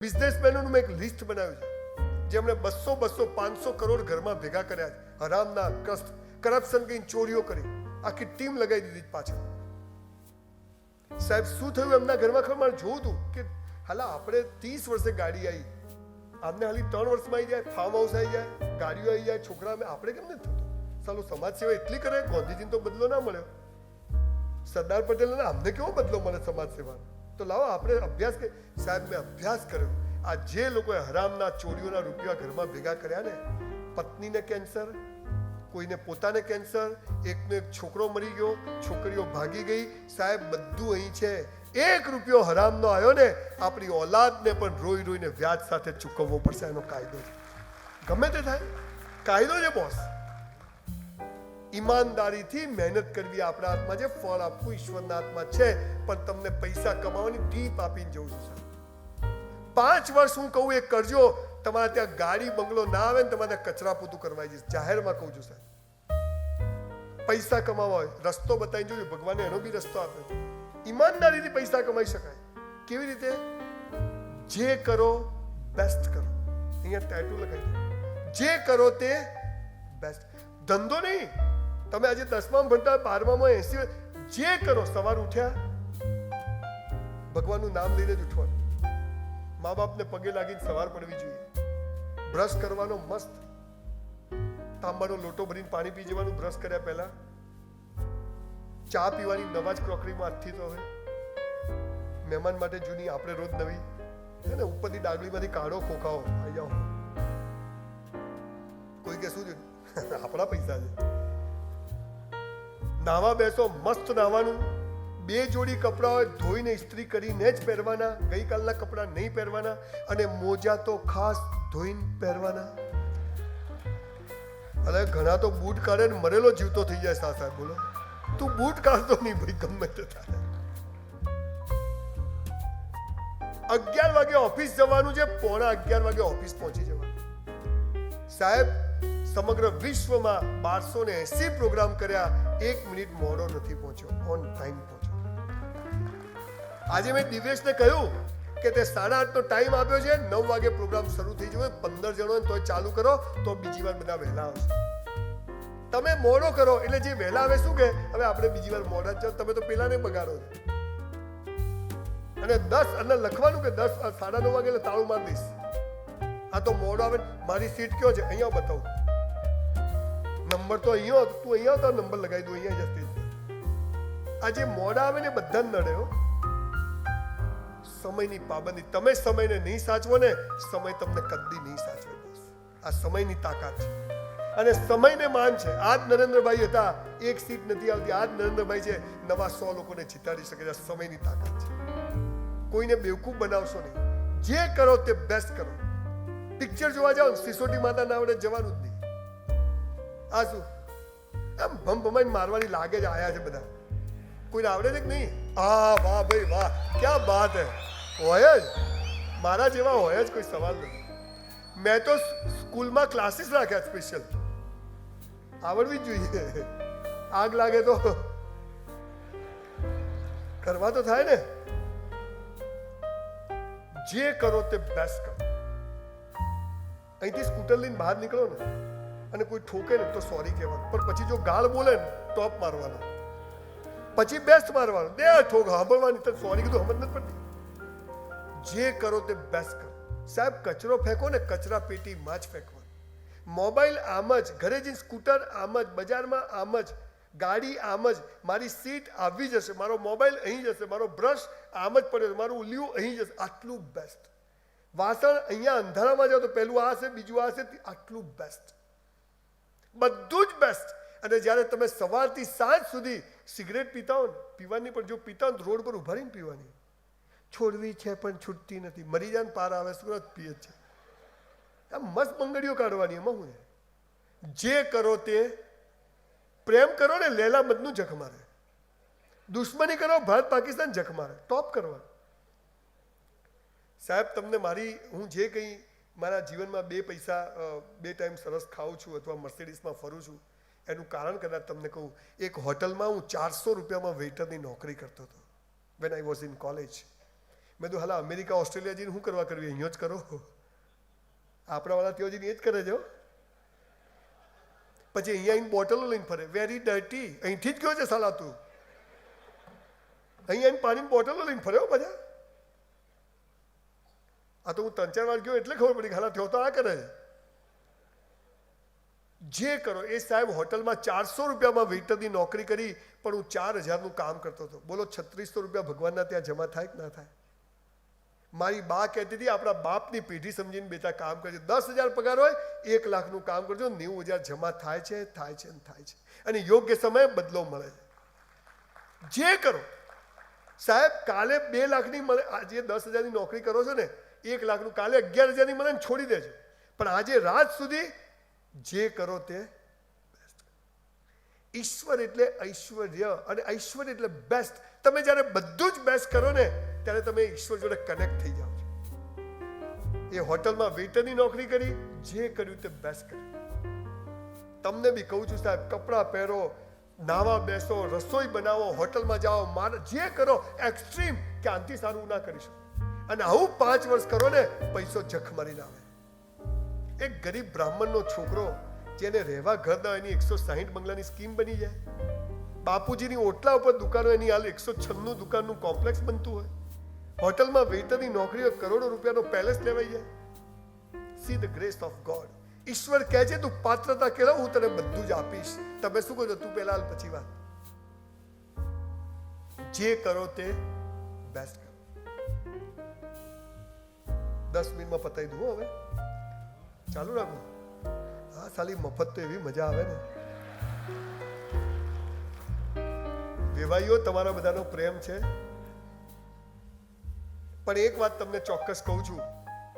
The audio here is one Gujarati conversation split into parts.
બિઝનેસમેનોનું મેં એક લિસ્ટ બનાવ્યું છે જેમણે બસો બસો પાંચસો કરોડ ઘરમાં ભેગા કર્યા છે. હરામના, કષ્ટ કરપ્શન કઈ ચોરીઓ કરી. આખી ટીમ લગાવી દીધી પાછળ. સાહેબ, શું થયું? એમના ઘરમાં ખબર? મારે જોવું હતું કે હાલા, આપણે ત્રીસ વર્ષે ગાડી આવી. આમને હાલી ત્રણ વર્ષમાં આવી જાય ફાર્મ હાઉસ આવી જાય, ગાડીઓ આવી જાય, છોકરા આપણે કેમ નથી થતું? સાલું, સમાજ સેવા એટલી કરે, ગાંધીજીને તો બદલો ના મળ્યો. સરદાર પટેલને અમને કેવો બદલો મળે સમાજ સેવાનો? તો લાવો, આપણે અભ્યાસ સાહેબ, મેં અભ્યાસ કર્યો. આ જે લોકોએ હરામના ચોરીઓના રૂપિયા ઘરમાં ભેગા કર્યા ને, પત્નીને કેન્સર, કોઈને પોતાને કેન્સર, એકનો એક છોકરો મરી ગયો, છોકરીઓ ભાગી ગઈ, સાહેબ, બધું અહીં છે. એક રૂપિયો હરામનો આવ્યો ને, આપણી ઓલાદને પણ રોઈ રોઈને વ્યાજ સાથે ચૂકવવો પડશે, એનો કાયદો. ગમે તે થાય. કાયદો છે બોસ ઈમાનદારીથી મહેનત કરવી આપણા હાથમાં છે, ફળ આપવું ઈશ્વરના હાથમાં છે, પણ તમને પૈસા કમાવાની ટીપ આપીને જવું છું પાંચ વર્ષ હું કહું એ કરજો, તમારે ત્યાં ગાડી, બંગલો ના આવે ને તમારે કચરા પોતું કરવા જશે જાહેરમાં કહું છું, સાહેબ. પૈસા કમાવા હોય, રસ્તો બતાવી જોજો, ભગવાને એનો બી રસ્તો આપ્યો. ઈમાનદારીથી પૈસા કમાઈ શકાય. કેવી રીતે? જે કરો બેસ્ટ કરો. અહીંયા ટેટુ લગાવી જે કરો તે બેસ્ટ ધંધો નહીં. તમે આજે દસમામાં ભણતા બારમામાં એસી જે કરો, સવાર ઉઠ્યા, ભગવાનનું નામ લઈને જ ઉઠવાનું. મા બાપને પગે લાગીને સવાર પડવી જોઈએ. બ્રશ કરવાનો મસ્ત તાંબાનો લોટો ભરીને પાણી પી જવાનું બ્રશ કર્યા પહેલા. ચા પીવાની નવા જ ક્રોકરીમાં હાથથી તો હવે. મહેમાન માટે જૂની આપણે રોજ નવી. છે ને ઉપરથી ડાગલીમાંથી કાઢો ખોખાઓ. આવી જાઓ. કોઈ કે શું આપણા પૈસા છે. નાવા બેસો, મસ્ત નાવાનું. બે જોડી કપડાં ધોઈને ઇસ્ત્રી કરીને જ પહેરવાના. ગઈકાલના કપડાં નહીં પહેરવાના અને મોજા તો ખાસ ધોઈને પહેરવાના. અરે ઘણા તો બૂટ કાઢે ને મરેલો જીવતો થઈ જાય સા સાહેબ બોલો. તું બૂટ કાઢતો નહીં ભાઈ, ગમે તે તારે અગિયાર વાગે ઓફિસ જવાનું છે, પોણા અગિયાર વાગે ઓફિસ પહોંચી જવાનું. સાહેબ, સમગ્ર વિશ્વમાં બારસો ને એસી પ્રોગ્રામ કર્યા. એક મિનિટ મોડો નથી પહોંચ્યો ઓન ટાઈમ પહોંચ્યો. આજે મેં દિવેશને કહ્યું કે તે સાડા આઠનો ટાઈમ આપ્યો છે, નવ વાગે પ્રોગ્રામ શરૂ થઈ જવો પંદર જણો તો ચાલુ કરો, તો બીજી વાર બધા વહેલા આવશે. તમે મોડો કરો, એટલે જે વહેલા આવે શું કે, હવે આપણે બીજી વાર મોડા જ તમે તો પેલાને બગાડો અને દસ અને લખવાનું કે દસ, સાડા નવ વાગે એટલે તાળું મારી દઈશ. આ તો મોડો આવે મારી સીટ કયો છે? અહીંયા બતાવું. નંબર તો અહીંયા હતો. તું અહીંયા હતો નંબર લગાવી દો અહીંયા જતી આ જે મોડા આવે ને બધા નડે હો. સમયની પાબંદી. તમે સમયને નહીં સાચવો ને, સમય તમને કદી નહીં સાચવે બસ. આ સમયની તાકાત છે. અને સમયને માન છે. આજ નરેન્દ્રભાઈ હતા. એક સીટ નથી આવતી. આજ નરેન્દ્રભાઈ છે. નવા સો લોકોને જીતાડી શકે છે. આ સમયની તાકાત છે. કોઈને બેવકૂફ બનાવશો નહીં. જે કરો તે બેસ્ટ કરો. પિક્ચર જોવા જાઓ સિસોટી માતા ના આવડે જવાનું જ નહીં. આ શું આમ ભમ ભમાઈને મારવાની લાગે જ આયા છે બધા. કોઈને આવડે છે કે નહીં? આ વાહ ભાઈ વાહ, ક્યાં વાત હે? હોય જ. મારા જેવા હોય જ કોઈ સવાલ નથી. મેં તો સ્કૂલમાં ક્લાસીસ રાખ્યા સ્પેશિયલ આવડવી જ જોઈએ. આગ લાગે તો. કરવા તો થાય ને. જે કરો તે બેસ્ટ કરો. અહીંથી સ્કૂટર લઈને બહાર નીકળો ને. અને કોઈ ઠોકે ને તો સોરી કહેવાનું. પણ પછી જો ગાળ બોલે ને, ટોપ મારવાનો. પછી બેસ્ટ મારવાનો. દે ઠોક સાંભળવાની તો સોરી કીધું સમજ નથી પડતી. જે કરો તે બેસ્ટ કરો. સાહેબ, કચરો ફેંકો ને, કચરા પેટીમાં જ ફેંકવાનો. મોબાઈલ આમ જ, ઘરે જઈને સ્કૂટર આમ જ, બજારમાં આમ જ, ગાડી આમ જ, મારી સીટ આવી જશે, મારો મોબાઈલ અહીં જશે, મારો બ્રશ આમ જ પડ્યો મારું ઉલિયું અહીં જશે. આટલું બેસ્ટ વાસણ અહીંયા અંધારામાં જાઓ તો પહેલું આ હશે, બીજું આ તે આટલું બેસ્ટ બધું જ બેસ્ટ અને જ્યારે તમે સવારથી સાંજ સુધી સિગરેટ પીતા હો પીવાની પણ જો પીતા હો રોડ પર ઊભા રહીને પીવાની. છોડવી છે પણ છૂટતી નથી. મરી જાય પાર આવે, સુરત પીએ છે. આમ મસ્ત બંગડીઓ કાઢવાની, એમાં હું જે કરો તે, પ્રેમ કરો ને, લેલા મદનું જખ મારે. દુશ્મની કરો, ભારત પાકિસ્તાન જખ મારે. ટોપ કરવા સાહેબ, તમને મારી, હું જે કંઈ મારા જીવનમાં બે પૈસા બે ટાઈમ સરસ ખાઉં છું અથવા મર્સિડીઝમાં ફરું છું, એનું કારણ કદાચ તમને કહું. એક હોટલમાં હું ચારસો રૂપિયામાં વેઇટરની નોકરી કરતો હતો when I was in college મેં તો હાલા, અમેરિકા, ઓસ્ટ્રેલિયા જઈને શું કરવા કરવી? અહીંયા જ કરો. આપણાવાળા ત્યાં જઈને એ જ કરે હો. પછી અહીંયા આવીને બોટલો લઈને ફરે. વેરી ડર્ટી અહીંથી જ ગયો છે, સાલા તું. અહીંયા આવીને પાણીની બોટલો લઈને ફર્યો બધા આ તો હું ત્રણ ચાર વાર ગયો એટલે ખબર પડી ખાલા થયો તો આ કરે જે કરો, એ સાહેબ હોટલમાં ચારસો રૂપિયામાં વેઇટરની નોકરી કરી, પણ હું ચાર હજારનું કામ કરતો હતો. બોલો, છત્રીસો રૂપિયા ભગવાનના ત્યાં જમા થાય કે ના થાય? મારી બા કહેતી હતી, આપણા બાપની પેઢી સમજીને બેટા કામ કરજો દસ હજાર પગાર હોય, એક લાખનું કામ કરજો, નેવું હજાર જમા થાય છે થાય છે થાય છે. અને યોગ્ય સમયે બદલો મળે છે. જે કરો. સાહેબ, કાલે બે લાખની મળે, આજે દસ હજારની નોકરી કરો છો ને એક લાખનું કાલે અગિયાર હજારની મને છોડી દેજો. પણ આજે રાત સુધી જે કરો તે ઈશ્વર એટલે ઐશ્વર્ય અને ઐશ્વર્ય એટલે બેસ્ટ તમે જ્યારે બધું જ બેસ્ટ કરો ને, ત્યારે તમે ઈશ્વર જોડે કનેક્ટ થઈ જાઓ છો. એ હોટલમાં વેઇટરની નોકરી કરી, જે કર્યું તે બેસ્ટ કર્યું. તમને બી કહું છું સાહેબ, કપડાં પહેરો, નાવા બેસો, રસોઈ બનાવો, હોટલમાં જાઓ, માર જે કરો એક્સ્ટ્રીમ કે આનથી સારું ના કરીશું અને આવું પાંચ વર્ષ કરો ને, પૈસો જખ મારીને આવે એક ગરીબ બ્રાહ્મણનો છોકરો જેને રહેવા ઘર ના એની એકસો સાહીઠ બંગલાની સ્કીમ બની જાય. બાપુજીની ઓટલા ઉપર દુકાનો એની હાલ એકસો છન્નું દુકાનનું કોમ્પ્લેક્સ બનતું હોય. હોટલમાં વેઇટરની નોકરી હોય કરોડો રૂપિયાનો પેલેસ લેવાઈ જાય. See the grace of God ઈશ્વર કહે છે, તું પાત્રતા કેળવ હું તને બધું જ આપીશ. તમે શું કહો છો? તું પહેલા હાલ પછી વાત. જે કરો તે બેસ્ટ કરો. દસ મિનિટમાં પતાવી દઉં હવે. ચાલુ રાખો. હા, સાલી, મફત તો એવી મજા આવે ને. વેવાઈઓ તમારા બધાનો પ્રેમ છે. પણ એક વાત તમને ચોક્કસ કહું છું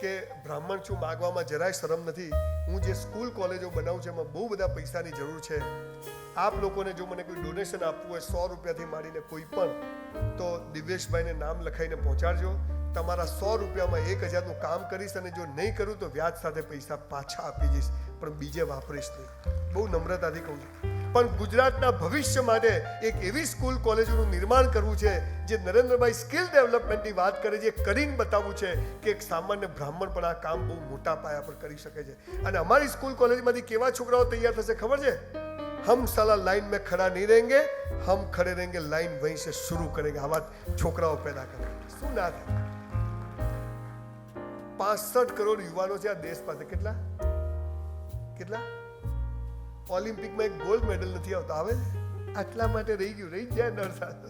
કે બ્રાહ્મણ છું, માગવામાં જરાય શરમ નથી. હું જે સ્કૂલ, કોલેજો બનાવું છું, એમાં બહુ બધા પૈસાની જરૂર છે. આપ લોકોને જો મને કોઈ ડોનેશન આપવું હોય, સો રૂપિયાથી માંડીને કોઈ પણ, તો દિવ્યેશભાઈને નામ લખાઈને પહોંચાડજો. તમારા સો રૂપિયામાં એક હજારનું કામ કરીશ અને જો નહીં કરું તો વ્યાજ સાથે પૈસા પાછા આપી જઈશ. પણ બીજે વાપરીશ નહીં. બહુ નમ્રતાથી કહું છું. પણ ગુજરાતના ભવિષ્ય માટે એક એવી સ્કૂલ કોલેજોનું નિર્માણ કરવું છે, જે નરેન્દ્રભાઈ સ્કિલ ડેવલપમેન્ટની વાત કરે છે, કરીને બતાવવું છે કે એક સામાન્ય બ્રાહ્મણ પણ આ કામ બહુ મોટા પાયા પર કરી શકે છે. અને અમારી સ્કૂલ કોલેજમાંથી કેવા છોકરાઓ તૈયાર થશે ખબર છે? हम साला लाइन में खड़ा नहीं रहेंगे हम खड़े रहेंगे लाइन वहीं શરૂ કરેંગે. આવા છોકરાઓ પેદા કરે. શું ના था પાસઠ કરોડ યુવાનો છે આ દેશ પાસે. કેટલા? કેટલા? ઓલિમ્પિકમાં એક ગોલ્ડ મેડલ નથી આવતો. આવે? આટલા માટે રહી ગયું. રહી જાય નરસાદ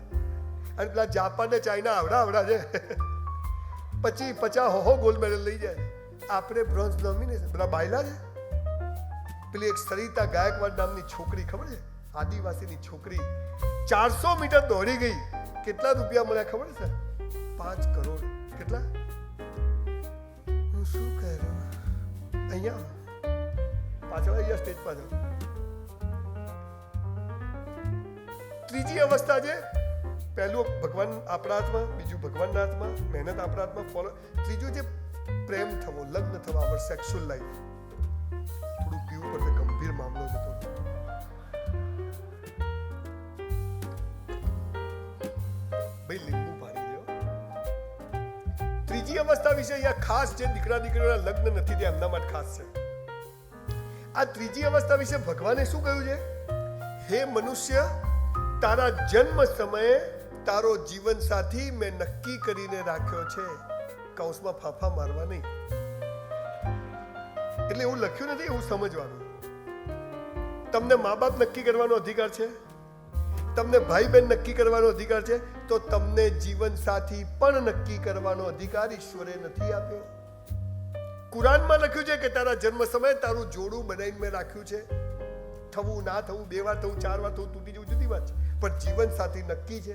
અને પેલા જાપાન ને ચાઇના આવડા આવડા છે. પછી પચાસ હો ગોલ્ડ મેડલ લઈ જાય. આપણે બ્રોન્ઝ નોમિનેશન. પેલા બાયલા છે? પેલી એક સરિતા ગાયકવાડ નામની છોકરી, ખબર છે? આદિવાસીની છોકરી. ચારસો મીટર દોડી ગઈ. કેટલા રૂપિયા મળ્યા, ખબર છે? પાંચ કરોડ. કેટલા? અહીંયા. પાછળ, અહીંયા સ્ટેજ પાછળ. ત્રીજી અવસ્થા છે, પહેલું ભગવાન આપણા હાથમાં, બીજું ભગવાનના હાથમાં, મહેનત આપણા હાથમાં ફોલો ત્રીજું જે પ્રેમ થવો, લગ્ન થવા આવર સેક્સ્યુઅલ લાઈફ ત્રીજી અવસ્થા વિશે અહીંયા ખાસ જે દીકરા દીકરીઓના લગ્ન નથી થયા એમના માટે ખાસ છે. આ ત્રીજી અવસ્થા વિશે ભગવાને શું કહ્યું છે? હે મનુષ્ય, તારા જન્મ સમયે તારો જીવન સાથી મેં નક્કી કરીને રાખ્યો છે. કૌંસમાં ફાફા મારવા નહીં. એટલે એવું લખ્યું નથી, એવું સમજવાનું. તમને મા બાપ નક્કી કરવાનો અધિકાર છે? તમને ભાઈ બહેન નક્કી કરવાનો અધિકાર છે? તો તમને જીવન સાથી પણ નક્કી કરવાનો અધિકાર ઈશ્વરે નથી આપ્યો. કુરાનમાં લખ્યું છે કે તારા જન્મ સમયે તારું જોડું બનાવીને મેં રાખ્યું છે. થવું ના થવું, બે વાર થવું, ચાર વાર થવું તૂટી જવું જુદી વાત છે. પણ જીવન સાથી નક્કી છે.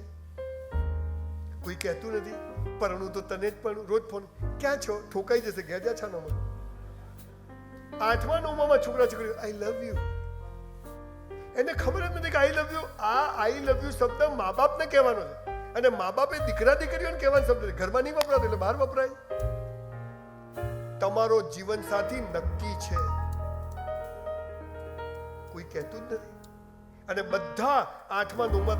કોઈ કહેતું નથી. પરણું તો તને જ પણ, રોજ ફોન. ક્યાં છો? ઠોકાઈ જશે, ઘેર જા છાનો મને આઠમા, નવમામાં છોકરા છોકરી આઈ લવ યુ એને ખબર જ નથી કે આઈ લવ યુ આ આઈ લવ યુ શબ્દ મા બાપને કહેવાનો છે. અને મા બાપે દીકરા દીકરીઓને કહેવાનો શબ્દ ઘરમાં નહીં વપરાતો એટલે બહાર વપરાય. તમારો જીવન સાથી નક્કી છે. કોઈ કહેતું જ નથી. અને બધા આઠમા નવમા